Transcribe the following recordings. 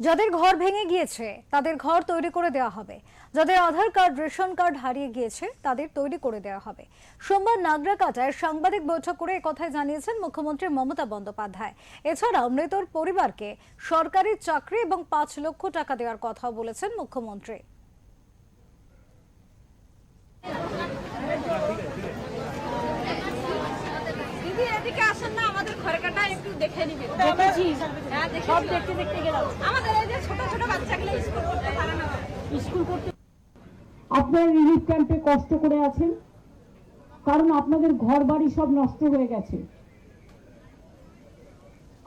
যাদের ঘর ভেঙে গিয়েছে, তাদের ঘর তৈরি করে দেওয়া হবে। যাদের আধার কার্ড, রেশন কার্ড হারিয়ে গিয়েছে, তাদের তৈরি করে দেওয়া হবে। সোমবার নাগরাকাটায় সাংবাদিক বৈঠক করে একথায় জানিয়েছেন মুখ্যমন্ত্রী মমতা বন্দ্যোপাধ্যায়। এছাড়াও মৃতর পরিবারকে সরকারি চাকরি এবং পাঁচ লক্ষ টাকা দেওয়ার কথাও বলেছেন মুখ্যমন্ত্রী। এদিকে আসেন না আমাদের একটু দেখে নিবেন। হ্যাঁ সব দেখতে দেখতে গেলাম। আমাদের এই যে ছোট ছোট বাচ্চাগুলো স্কুল করতে পারে না। স্কুল করতে আপনারা রিলিফ ক্যাম্পে কষ্ট করে আছেন? কারণ আপনাদের ঘর বাড়ি সব নষ্ট হয়ে গেছে।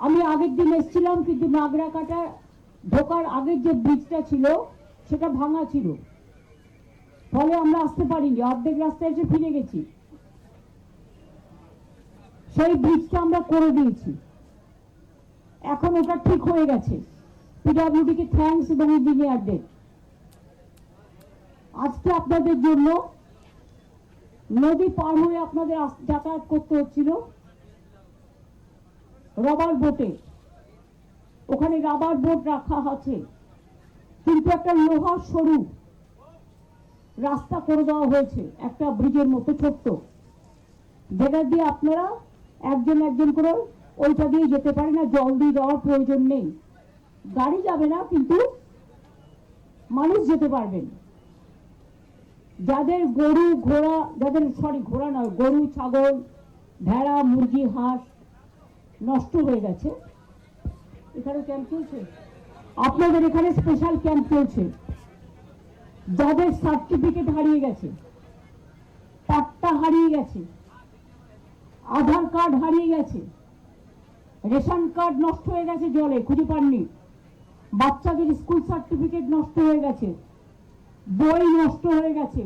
আমি আগের দিন এসেছিলাম কিন্তু নাগরা কাটা ঢোকার আগের যে ব্রিজটা ছিল সেটা ভাঙা ছিল। ফলে আমরা আসতে পারিনি অর্ধেক রাস্তায় এসে ফিরে গেছি। সেই ব্রিজটা আমরা করে দিয়েছি। এখন ওটা ঠিক হয়ে গেছে। পিডাব্লিউডিকে থ্যাঙ্কস এবং ইঞ্জিনিয়ারদের আজকে আপনাদের জন্য নদী পার হয়ে আপনাদের যাতায়াত করতে হচ্ছিল রবার বোটে ওখানে রাবার বোট রাখা আছে। কিন্তু একটা লোহার সরু রাস্তা করে দেওয়া হয়েছে, একটা ব্রিজের মতো ছোট্ট। যেটা দিয়ে আপনারা একজন একজন করে ওইটা দিয়ে যেতে পারে না, জল দিয়ে যাওয়ার প্রয়োজন নেই। গাড়ি যাবে না, কিন্তু মানুষ যেতে পারবেন যাদের গরু, ঘোড়া, যাদের সরি ঘোড়া নয় গরু, ছাগল, ভেড়া, মুরগি, হাঁস নষ্ট হয়ে গেছে। এখানে ক্যাম্প চলছে? আপনাদের এখানে স্পেশাল ক্যাম্প চলছে। যাদের সার্টিফিকেট হারিয়ে গেছে, পাট্টা হারিয়ে গেছে আধার কার্ড হারিয়ে গেছে রেশন কার্ড নষ্ট হয়ে গেছে জলে খুঁজে পাননি বাচ্চাদের স্কুল সার্টিফিকেট নষ্ট হয়ে গেছে বই নষ্ট হয়ে গেছে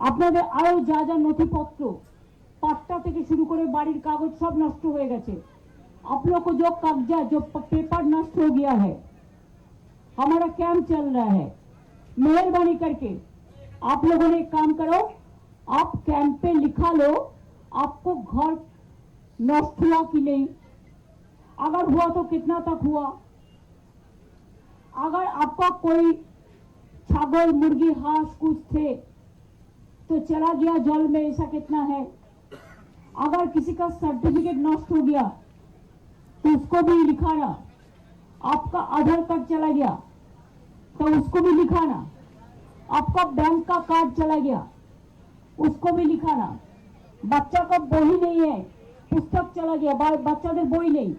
আপনাদের আরো যা যা নথিপত্র পাট্টা থেকে শুরু করে বাড়ির কাগজ সব নষ্ট হয়ে গেছে आप लोग को जो कब्जा जो प- पेपर नष्ट हो गया है हमारा कैंप चल रहा है मेहरबानी करके आप लोगों ने एक काम करो आप कैंप पे लिखा लो आपको घर नष्ट हुआ कि नहीं। अगर हुआ तो कितना तक हुआ? अगर आपका कोई छागल मुर्गी हांस कुछ थे तो चला गया जल में, ऐसा कितना है? अगर किसी का सर्टिफिकेट नष्ट हो गया तो उसको भी लिखाना। आपका आधार कार्ड चला गया तो उसको भी लिखाना। आपका बैंक का कार्ड चला गया, उसको भी लिखाना। बच्चा का বই নেই है পুস্তক চলা গিয়া বা বাচ্চাদের বই নেই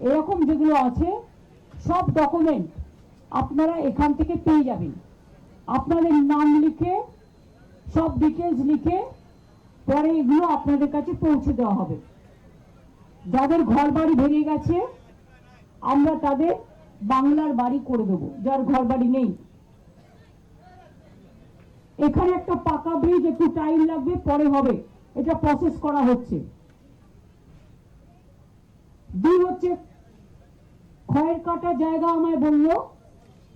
এরকম যেগুলো আছে সব ডকুমেন্ট আপনারা এখান থেকে পেয়ে যাবেন আপনাদের নাম লিখে সব ডিটেলস লিখে পরে এগুলো আপনাদের কাছে পৌঁছে দেওয়া হবে যাদের ঘর বাড়ি ভেঙে গেছে আমরা তাদের বাংলার বাড়ি করে দেবো যার ঘর বাড়ি নেই এখানে একটা পাকা ব্রিজ একটু টাইম লাগবে পরে হবে এটা প্রসেস করা হচ্ছে। দুই হচ্ছে, খয়ের কাটা জায়গা আমায় বলল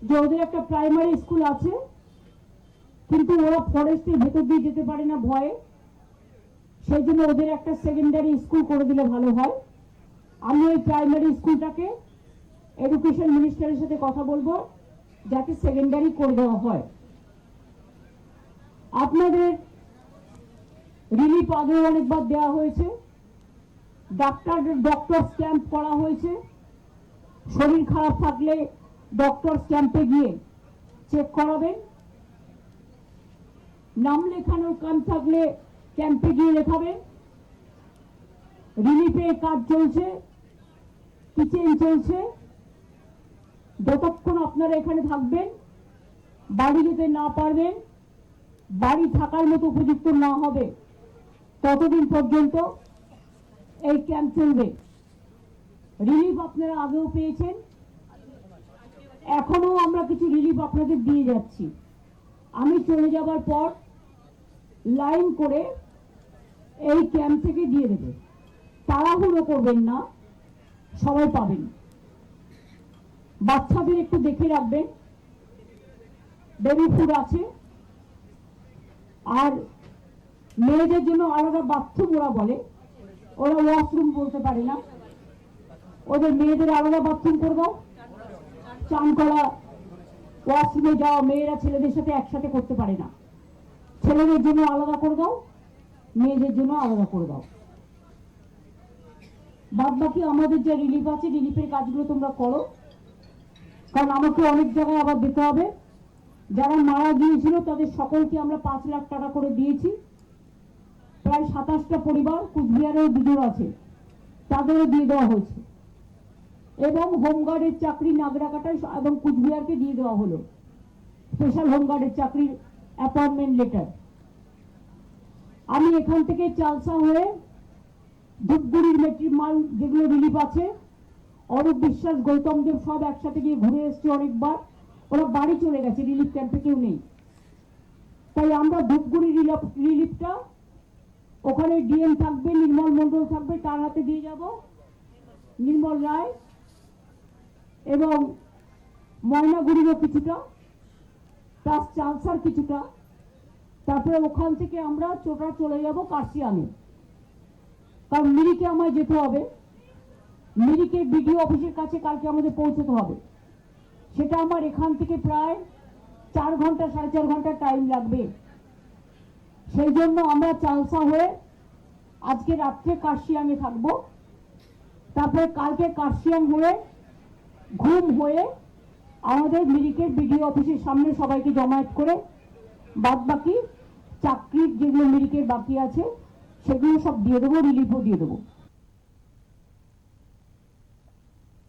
যে ওদের একটা প্রাইমারি স্কুল আছে, কিন্তু ওরা ফরেস্টের ভেতর দিয়ে যেতে পারে না ভয়ে। সেই জন্য ওদের একটা সেকেন্ডারি স্কুল করে দিলে ভালো হয়। আমি ওই প্রাইমারি স্কুলটাকে এডুকেশন মিনিস্টারের সাথে কথা বলব, যাতে সেকেন্ডারি করে দেওয়া হয়। আপনাদের রিলিফ আগেও অনেকবার দেওয়া হয়েছে। ডাক্তার ডক্টর ক্যাম্প করা হয়েছে। শরীর খারাপ থাকলে ডক্টর ক্যাম্পে গিয়ে চেক করাবেন। নাম লেখানোর কাম থাকলে ক্যাম্পে গিয়ে লেখাবেন। রিলিফের কাজ চলছে। কিচেন চলছে। যতক্ষণ আপনারা এখানে থাকবেন, বাড়ি যেতে না পারবেন, বাড়ি থাকার মতো উপযুক্ত না হবে। ততদিন পর্যন্ত এই ক্যাম্প চলবে? রিলিফ আপনারা আগেও পেয়েছেন। এখনও আমরা কিছু রিলিফ আপনাদের দিয়ে যাচ্ছি। আমি চলে যাবার পর লাইন করে এই ক্যাম্প থেকে দিয়ে দেবে। তাড়াহুড়ো করবেন না সবাই পাবেন। বাচ্চাদের একটু দেখে রাখবেন। বেবি ফুড আছে। আর মেয়েদের জন্য আলাদা বাথরুম ওরা বলে। ওরা ওয়াশরুম বলতে পারে না। ওদের মেয়েদের আলাদা বাথরুম করে দাও। চান করা ওয়াশরুমে যাওয়া মেয়েরা ছেলেদের সাথে একসাথে করতে পারে না। ছেলেদের জন্য আলাদা করে দাও, মেয়েদের জন্য আলাদা করে দাও। বাদ বাকি আমাদের যে রিলিফ আছে রিলিফের কাজগুলো তোমরা করো। কারণ আমাকে অনেক জায়গায় আবার দিতে হবে। যারা মারা গিয়েছিল, তাদের সকলকে আমরা পাঁচ লাখ টাকা করে দিয়েছি। প্রায় সাতাশটা পরিবার কুচবিহারেও দুজন আছে। তাদেরও দিয়ে দেওয়া হয়েছে। এবং হোমগার্ডের চাকরি নাগরাকাটায় এবং কুচবিহারকে দিয়ে দেওয়া হলো। স্পেশাল হোমগার্ডের চাকরির অ্যাপয়েন্টমেন্ট লেটার আমি এখান থেকে চালসা হয়ে ধূপগুড়ির মেট্রিক মাল যেগুলো রিলিফ আছে, অরূপ বিশ্বাস, গৌতম দেব সব একসাথে গিয়ে ঘুরে এসছে অনেকবার। ওরা বাড়ি চলে গেছে রিলিফ ক্যাম্পে কেউ নেই। তাই আমরা ধূপগুড়ি রিলিফ রিলিফটা ওখানে ডিএম থাকবে, নির্মল মণ্ডল থাকবে, তার হাতে দিয়ে যাব। নির্মল রায় এবং ময়নাগুড়িরও কিছুটা প্লাস চালসার কিছুটা। তারপরে ওখান থেকে আমরা চোটা চলে যাব কার্শিয়ানে কারণ মিরিকে আমায় যেতে হবে। মিরিকে বিডিও অফিসের কাছে কালকে আমাদের পৌঁছতে হবে। সেটা আমার এখান থেকে প্রায় চার ঘণ্টা, সাড়ে চার ঘণ্টা টাইম লাগবে। সেই জন্য আমরা চালসা হয়ে আজকে রাত্রে কার্শিয়াংয়ে থাকব। তারপরে কালকে কার্শিয়াং হয়ে ঘুম হয়ে আমাদের মিরিকের বিডিও অফিসের সামনে সবাইকে জমায়েত করে বাদ বাকি চাকরির যেগুলো মিরিকের বাকি আছে, সেগুলো সব দিয়ে দেবো রিলিফও দিয়ে দেবো।